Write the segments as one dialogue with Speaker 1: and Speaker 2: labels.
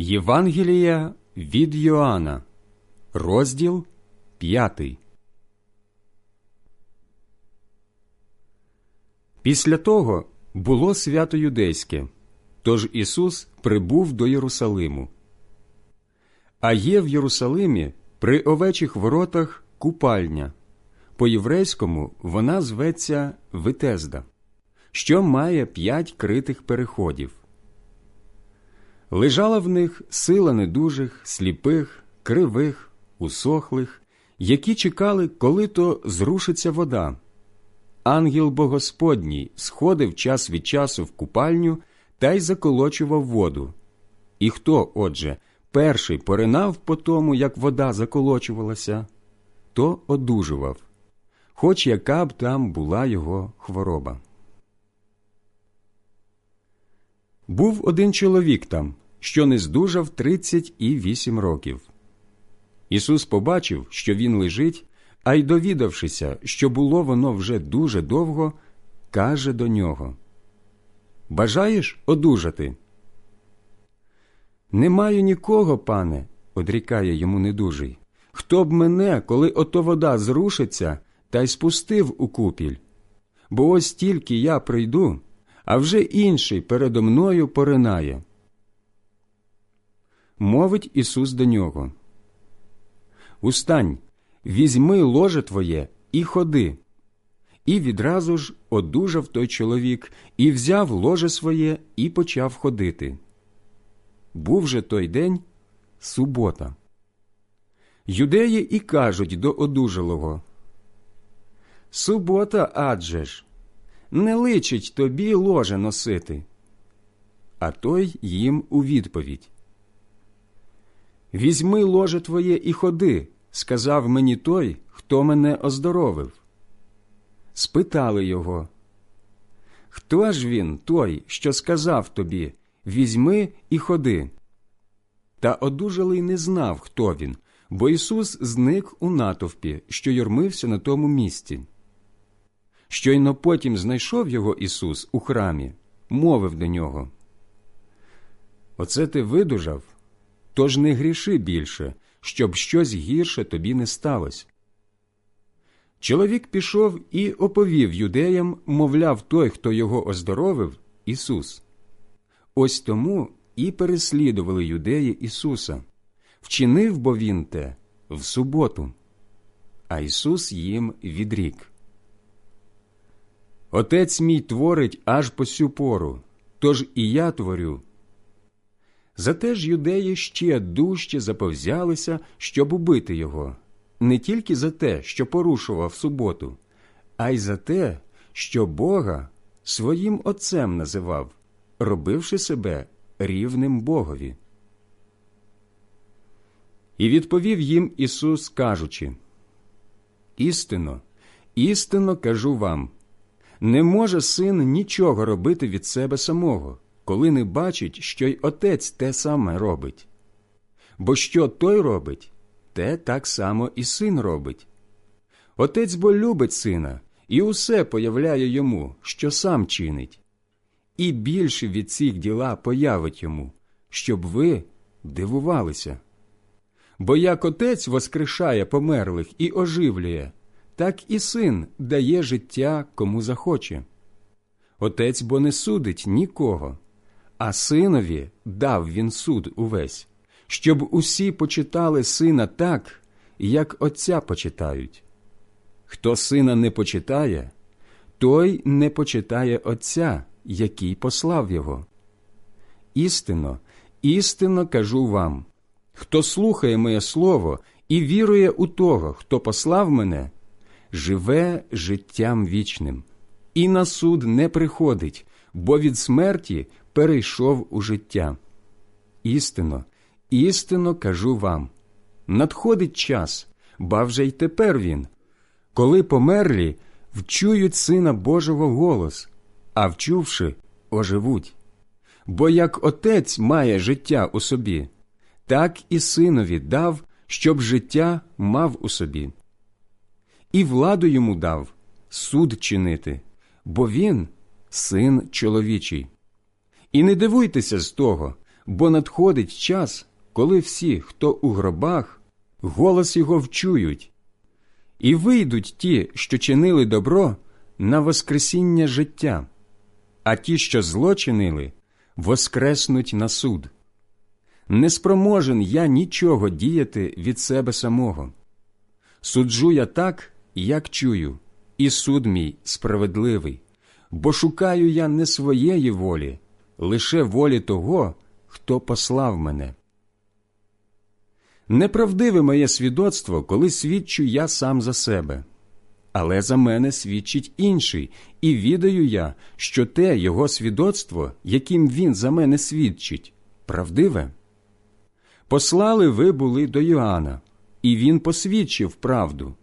Speaker 1: Євангелія від Йоанна, розділ 5. Після того було свято юдейське, тож Ісус прибув до Єрусалиму. А є в Єрусалимі при овечих воротах купальня. По єврейському вона зветься Витезда, що має п'ять критих переходів. Лежала в них сила недужих, сліпих, кривих, усохлих, які чекали, коли то зрушиться вода. Ангел Богосподній сходив час від часу в купальню та й заколочував воду. І хто, отже, перший поринав по тому, як вода заколочувалася, то одужував, хоч яка б там була його хвороба. Був один чоловік там, що не здужав тридцять і вісім років. Ісус побачив, що він лежить, а й довідавшися, що було воно вже дуже довго, каже до нього Бажаєш одужати? Не маю нікого, пане, одрікає йому недужий. Хто б мене, коли ото вода зрушиться, та й спустив у купіль? Бо ось тільки я прийду, а вже інший передо мною поринає. Мовить Ісус до нього. Устань, візьми ложе твоє і ходи. І відразу ж одужав той чоловік, і взяв ложе своє і почав ходити. Був же той день субота. Юдеї і кажуть до одужалого Субота адже ж, не личить тобі ложе носити. А той їм у відповідь Візьми ложе твоє і ходи, сказав мені той, хто мене оздоровив. Спитали його, Хто ж він, той, що сказав тобі Візьми і ходи? Та одужалий не знав, хто він, бо Ісус зник у натовпі, що юрмився на тому місці. Щойно потім знайшов його Ісус у храмі, мовив до нього. Оце ти видужав, тож не гріши більше, щоб щось гірше тобі не сталося. Чоловік пішов і оповів юдеям, мовляв, той, хто його оздоровив, Ісус. Ось тому і переслідували юдеї Ісуса. Вчинив бо він те в суботу, а Ісус їм відрік. Отець мій творить аж по сю пору, тож і я творю. Зате ж юдеї ще дужче заповзялися, щоб убити його, не тільки за те, що порушував суботу, а й за те, що Бога своїм Отцем називав, робивши себе рівним Богові. І відповів їм Ісус, кажучи Істинно, істинно кажу вам не може син нічого робити від себе самого, коли не бачить, що й отець те саме робить. Бо що той робить, те так само і син робить. Отець бо любить сина і усе появляє йому, що сам чинить, і більше від цих діла появить йому, щоб ви дивувалися. Бо як отець воскрешає померлих і оживлює, так і син дає життя кому захоче. Отець бо не судить нікого, а синові дав він суд увесь, щоб усі почитали сина так, як отця почитають. Хто сина не почитає, той не почитає Отця, який послав його. Істинно, істинно кажу вам хто слухає моє слово і вірує у того, хто послав мене живе життям вічним, і на суд не приходить, бо від смерті перейшов у життя. Істинно, істинно кажу вам надходить час, ба вже й тепер він, коли померлі вчують Сина Божого голос, а вчувши, оживуть. Бо як отець має життя у собі, так і синові дав, щоб життя мав у собі і владу йому дав суд чинити, бо він син чоловічий. І не дивуйтеся з того, бо надходить час, коли всі, хто у гробах, голос його вчують, і вийдуть ті, що чинили добро, на воскресіння життя, а ті, що зло чинили, воскреснуть на суд. Не спроможен я нічого діяти від себе самого. Суджу я так, як чую, і суд мій справедливий, бо шукаю я не своєї волі, лише волі того, хто послав мене. Неправдиве моє свідоцтво, коли свідчу я сам за себе. Але за мене свідчить інший, і відаю я, що те його свідоцтво, яким він за мене свідчить, правдиве. Послали ви були до Йоанна, і він посвідчив правду.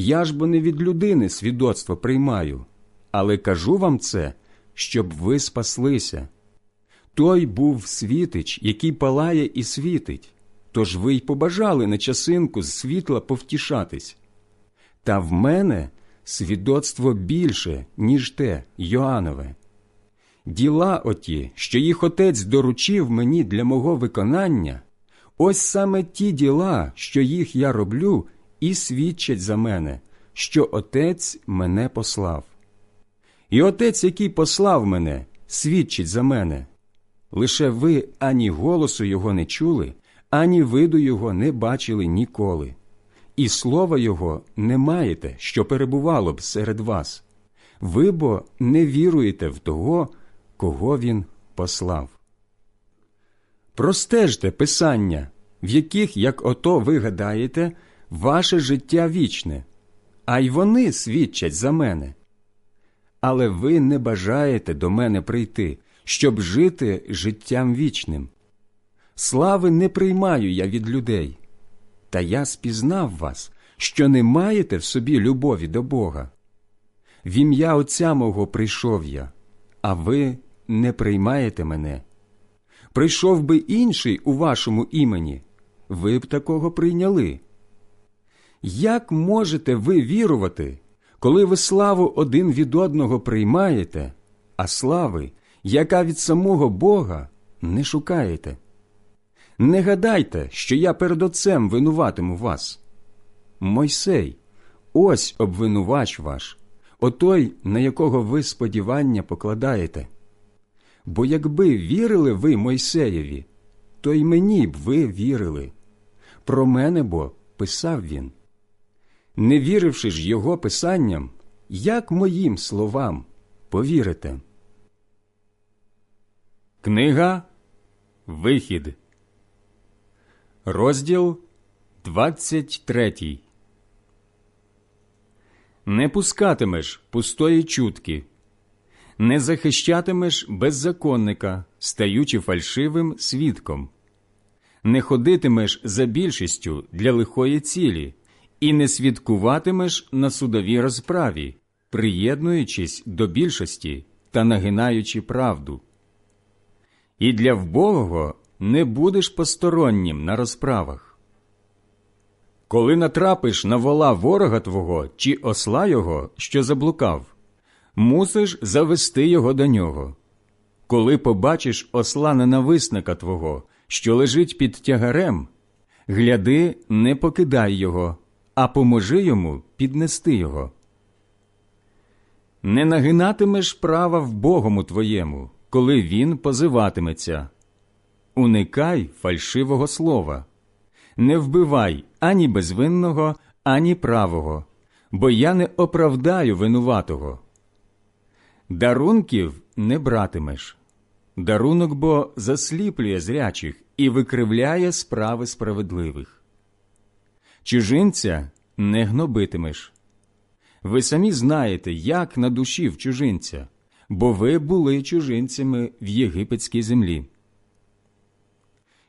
Speaker 1: Я ж бо не від людини свідоцтво приймаю, але кажу вам це, щоб ви спаслися. Той був світич, який палає і світить, тож ви й побажали на часинку з світла повтішатись. Та в мене свідоцтво більше, ніж те Йоанове. Діла оті, що їх отець доручив мені для мого виконання, ось саме ті діла, що їх я роблю, і свідчать за мене, що отець мене послав. І отець, який послав мене, свідчить за мене. Лише ви ані голосу його не чули, ані виду його не бачили ніколи і слова Його не маєте, що перебувало б серед вас. Ви бо не віруєте в того, кого Він послав. Простежте Писання, в яких, як ото ви гадаєте, ваше життя вічне, а й вони свідчать за мене. Але ви не бажаєте до мене прийти, щоб жити життям вічним. Слави не приймаю я від людей. Та я спізнав вас, що не маєте в собі любові до Бога. В ім'я Отця мого прийшов я, а ви не приймаєте мене. Прийшов би інший у вашому імені, ви б такого прийняли. Як можете ви вірувати, коли ви славу один від одного приймаєте, а слави, яка від самого Бога, не шукаєте? Не гадайте, що я перед Отцем винуватиму вас. Мойсей, ось обвинувач ваш, отой, на якого ви сподівання покладаєте. Бо якби вірили ви Мойсеєві, то й мені б ви вірили. Про мене бо писав він. Не віривши ж його писанням, як моїм словам повірите? Книга Вихід Розділ 23 Не пускатимеш пустої чутки, не захищатимеш беззаконника, стаючи фальшивим свідком, не ходитимеш за більшістю для лихої цілі, і не свідкуватимеш на судовій розправі, приєднуючись до більшості та нагинаючи правду. І для вбогого не будеш постороннім на розправах. Коли натрапиш на вола ворога твого чи осла його, що заблукав, мусиш завести його до нього. Коли побачиш осла ненависника твого, що лежить під тягарем, гляди, не покидай його, а поможи йому піднести його. Не нагинатимеш права в Богому твоєму, коли він позиватиметься. Уникай фальшивого слова, не вбивай ані безвинного, ані правого, бо я не оправдаю винуватого. Дарунків не братимеш. Дарунок бо засліплює зрячих і викривляє справи справедливих. Чужинця не гнобитимеш. Ви самі знаєте, як на душі в чужинця, бо ви були чужинцями в єгипетській землі.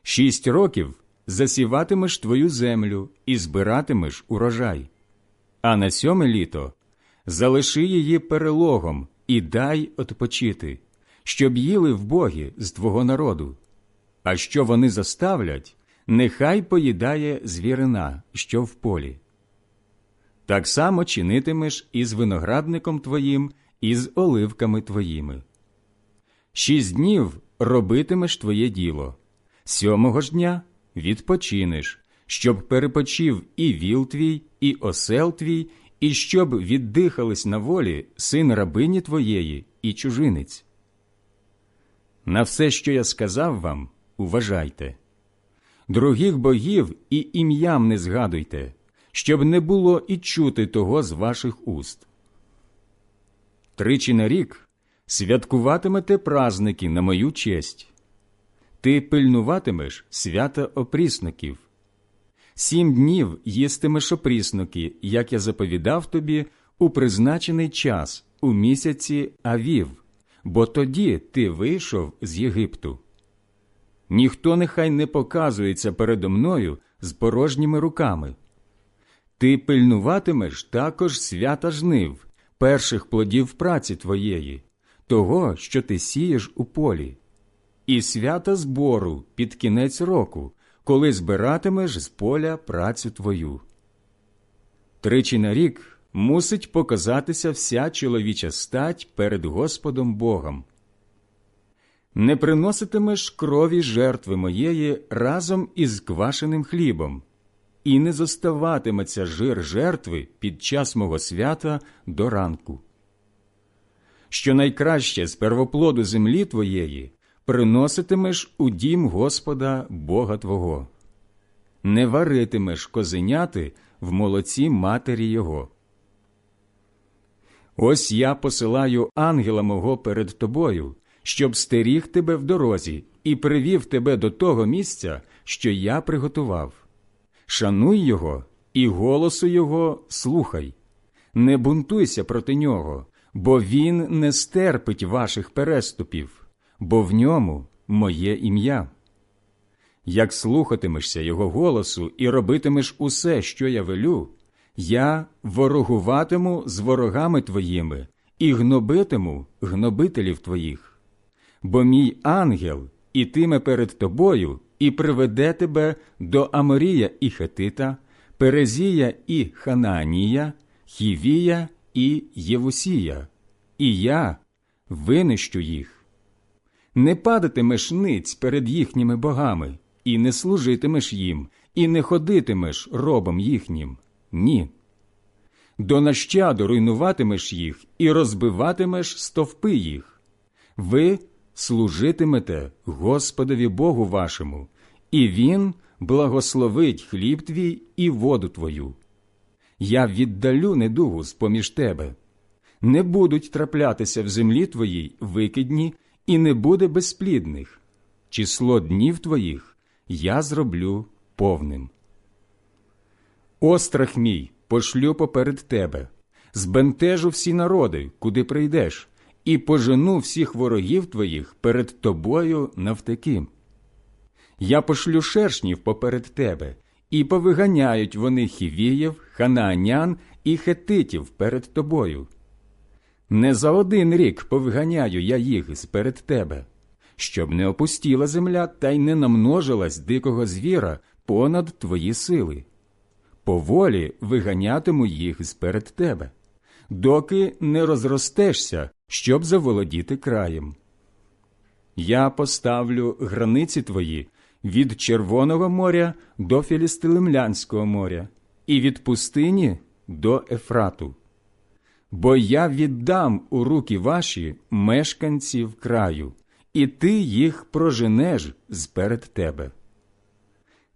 Speaker 1: Шість років засіватимеш твою землю і збиратимеш урожай, а на сьоме літо залиши її перелогом і дай отпочити, щоб їли в богі з твого народу. А що вони заставлять, нехай поїдає звірина, що в полі. Так само чинитимеш і з виноградником твоїм, і з оливками твоїми. Шість днів робитимеш твоє діло, сьомого ж дня відпочинеш, щоб перепочив і віл твій, і осел твій, і щоб віддихались на волі син рабині твоєї і чужинець. На все, що я сказав вам, уважайте. Других богів і ім'ям не згадуйте, щоб не було і чути того з ваших уст. Тричі на рік святкуватимете праздники на мою честь. Ти пильнуватимеш свята опрісників. Сім днів їстимеш опрісники, як я заповідав тобі, у призначений час у місяці Авів, бо тоді ти вийшов з Єгипту. Ніхто нехай не показується передо мною з порожніми руками. Ти пильнуватимеш також свята жнив, перших плодів праці твоєї, того, що ти сієш у полі, і свята збору під кінець року, коли збиратимеш з поля працю твою. Тричі на рік мусить показатися вся чоловіча стать перед Господом Богом. Не приноситимеш крові жертви моєї разом із квашеним хлібом, і не зоставатиметься жир жертви під час мого свята до ранку. Що найкраще з первоплоду землі твоєї приноситимеш у дім Господа Бога Твого, не варитимеш козеняти в молоці матері Його. Ось я посилаю ангела мого перед тобою, щоб стеріг тебе в дорозі і привів тебе до того місця, що я приготував. Шануй його і голосу його слухай. Не бунтуйся проти нього, бо він не стерпить ваших переступів, бо в ньому моє ім'я. Як слухатимешся його голосу і робитимеш усе, що я велю, я ворогуватиму з ворогами твоїми і гнобитиму гнобителів твоїх. Бо мій ангел ітиме перед тобою і приведе тебе до Аморія і Хетита, Перезія і Ханаанія, Хівія і Євусія, і я винищу їх. Не падатимеш ниць перед їхніми богами, і не служитимеш їм, і не ходитимеш робом їхнім. Ні. До нащаду руйнуватимеш їх і розбиватимеш стовпи їх. Ви служитимете Господові Богу вашому, і Він благословить хліб твій і воду твою. Я віддалю недугу з поміж тебе. Не будуть траплятися в землі твоїй викидні, і не буде безплідних. Число днів твоїх я зроблю повним. Острах мій пошлю поперед тебе, збентежу всі народи, куди прийдеш, і пожену всіх ворогів твоїх перед тобою навтаки. Я пошлю шершнів поперед тебе, і повиганяють вони хівіїв, ханаанян і хетитів перед тобою. Не за один рік повиганяю я їх сперед тебе, щоб не опустіла земля та й не намножилась дикого звіра понад твої сили. Поволі виганятиму їх сперед тебе, доки не розростешся, щоб заволодіти краєм. Я поставлю границі твої від Червоного моря до Філістилимлянського моря і від пустині до Ефрату. Бо я віддам у руки ваші мешканців краю, і ти їх проженеш зперед тебе.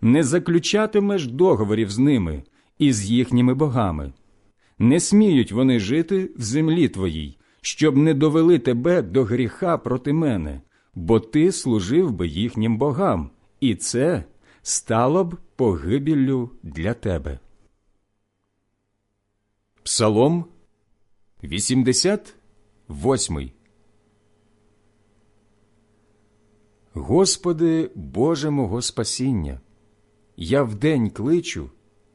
Speaker 1: Не заключатимеш договорів з ними і з їхніми богами. Не сміють вони жити в землі твоїй, щоб не довели тебе до гріха проти мене, бо ти служив би їхнім богам, і це стало б погибіллю для тебе. Псалом 88 Господи, Боже мого спасіння, я вдень кличу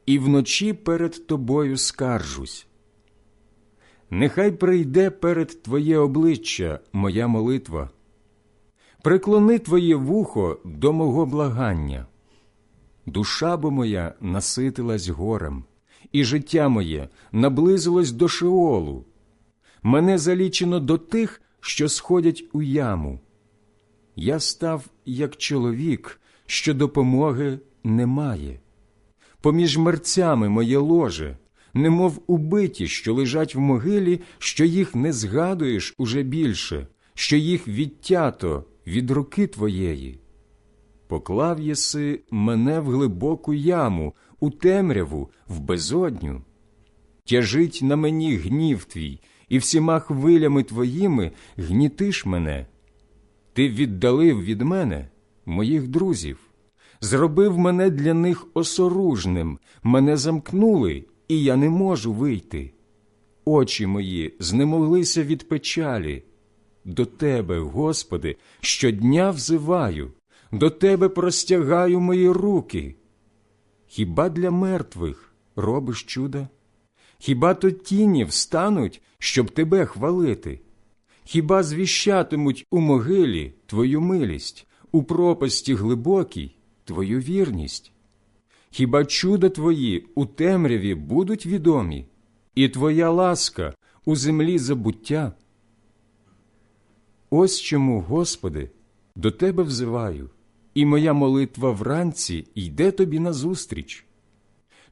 Speaker 1: і вночі перед Тобою скаржусь. Нехай прийде перед Твоє обличчя моя молитва, приклони Твоє вухо до мого благання. Душа бо моя наситилась горем, і життя моє наблизилось до Шеолу. Мене залічено до тих, що сходять у яму. я став як чоловік, що допомоги немає. Поміж мерцями моє ложе, немов убиті, що лежать в могилі, що їх не згадуєш уже більше, що їх відтято від руки твоєї. Поклав єси мене в глибоку яму, у темряву, в безодню. Тяжить на мені гнів твій, і всіма хвилями твоїми гнітиш мене. Ти віддалив від мене моїх друзів, зробив мене для них осоружним, мене замкнули, і я не можу вийти. Очі мої знемоглися від печалі. До Тебе, Господи, щодня взиваю, до Тебе простягаю мої руки. Хіба для мертвих робиш чуда? Хіба то тіні встануть, щоб тебе хвалити? Хіба звіщатимуть у могилі твою милість, у пропасті глибокій твою вірність? Хіба чуда твої у темряві будуть відомі, і твоя ласка у землі забуття? Ось чому, Господи, до Тебе взиваю, і моя молитва вранці йде тобі назустріч.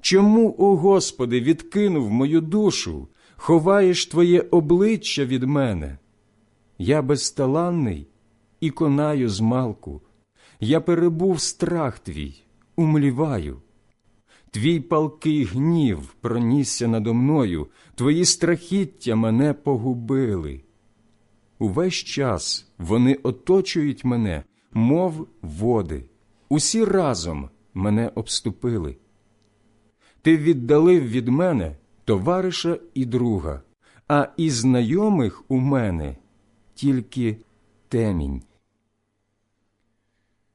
Speaker 1: Чому, о Господи, відкинув мою душу, ховаєш Твоє обличчя від мене? Я безталанний і конаю змалку, я перебув страх твій, умліваю. Твій палкий гнів пронісся надо мною, твої страхіття мене погубили. Увесь час вони оточують мене, мов води, усі разом мене обступили. Ти віддалив від мене товариша і друга, а із знайомих у мене тільки темінь.